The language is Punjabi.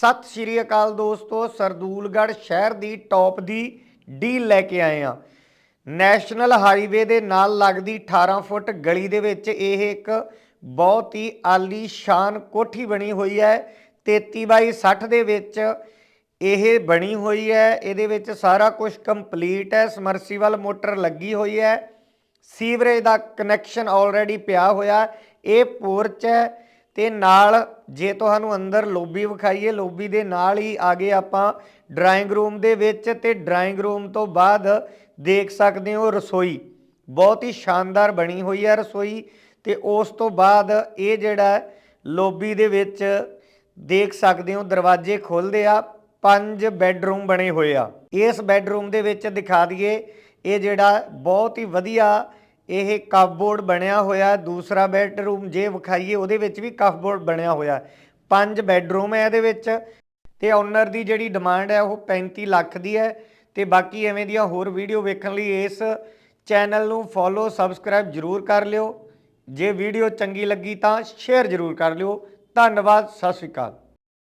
ਸਤਿ ਸ਼੍ਰੀ ਅਕਾਲ ਦੋਸਤੋ, ਸਰਦੂਲਗੜ੍ਹ ਸ਼ਹਿਰ ਦੀ ਟੌਪ ਦੀ ਡੀਲ ਲੈ ਕੇ ਆਏ ਆ ਨੈਸ਼ਨਲ ਹਾਈਵੇ ਦੇ ਨਾਲ ਲੱਗਦੀ 18 ਫੁੱਟ ਗਲੀ ਦੇ ਵਿੱਚ ਇਹ ਇੱਕ ਬਹੁਤ ਹੀ ਆਲੀ ਸ਼ਾਨ ਕੋਠੀ ਬਣੀ ਹੋਈ ਹੈ। 33 ਬਾਈ 60 ਦੇ ਵਿੱਚ ਇਹ ਬਣੀ ਹੋਈ ਹੈ। ਇਹਦੇ ਵਿੱਚ ਸਾਰਾ ਕੁਝ ਕੰਪਲੀਟ ਹੈ। ਸਮਰਸੀਵਲ ਮੋਟਰ ਲੱਗੀ ਹੋਈ ਹੈ। ਸੀਵਰੇਜ ਦਾ ਕਨੈਕਸ਼ਨ ਆਲਰੇਡੀ ਪਿਆ ਹੋਇਆ। ਇਹ ਪੋਰਚ ਹੈ। ਤੇ ਨਾਲ ਜੇ ਤੁਹਾਨੂੰ ਅੰਦਰ ਲੋਬੀ ਵਿਖਾਈਏ, ਲੋਬੀ ਦੇ ਨਾਲ ਹੀ ਆਗੇ ਆਪਾਂ ਡਰਾਇੰਗ ਰੂਮ ਦੇ ਵਿੱਚ ਤੇ ਡਰਾਇੰਗ ਰੂਮ ਤੋਂ ਬਾਅਦ ਦੇਖ ਸਕਦੇ ਹੋ ਰਸੋਈ। ਬਹੁਤ ਹੀ ਸ਼ਾਨਦਾਰ ਬਣੀ ਹੋਈ ਹੈ ਰਸੋਈ ਤੇ ਉਸ ਤੋਂ ਬਾਅਦ ਇਹ ਜਿਹੜਾ ਲੋਬੀ ਦੇ ਵਿੱਚ ਦੇਖ ਸਕਦੇ ਹੋ ਦਰਵਾਜ਼ੇ ਖੁੱਲਦੇ ਆ, ਪੰਜ ਬੈੱਡਰੂਮ ਬਣੇ ਹੋਏ ਆ। ਇਸ ਬੈੱਡਰੂਮ ਦੇ ਵਿੱਚ ਦਿਖਾ ਦਈਏ, ਇਹ ਜਿਹੜਾ ਬਹੁਤ ਹੀ ਵਧੀਆ ਇਹ ਕਫਬੋਰਡ ਬਣਿਆ ਹੋਇਆ ਦੂਸਰਾ ਬੈਡਰੂਮ ਜੇ ਵਿਖਾਈਏ, ਉਹਦੇ ਵਿੱਚ ਵੀ ਕਫਬੋਰਡ ਬਣਿਆ ਹੋਇਆ ਪੰਜ ਬੈਡਰੂਮ ਹੈ ਇਹਦੇ ਵਿੱਚ ਤੇ ਓਨਰ ਦੀ ਜਿਹੜੀ ਡਿਮਾਂਡ ਹੈ ਉਹ 35 ਲੱਖ ਦੀ ਹੈ ਤੇ ਬਾਕੀ ਐਵੇਂ ਦੀਆਂ ਹੋਰ ਵੀਡੀਓ ਵੇਖਣ ਲਈ ਇਸ ਚੈਨਲ ਨੂੰ ਫੋਲੋ ਸਬਸਕ੍ਰਾਈਬ ਜਰੂਰ ਕਰ ਲਿਓ। ਜੇ ਵੀਡੀਓ ਚੰਗੀ ਲੱਗੀ ਤਾਂ ਸ਼ੇਅਰ ਜਰੂਰ ਕਰ ਲਿਓ। ਧੰਨਵਾਦ, ਸਤਿ ਸ਼੍ਰੀ ਅਕਾਲ।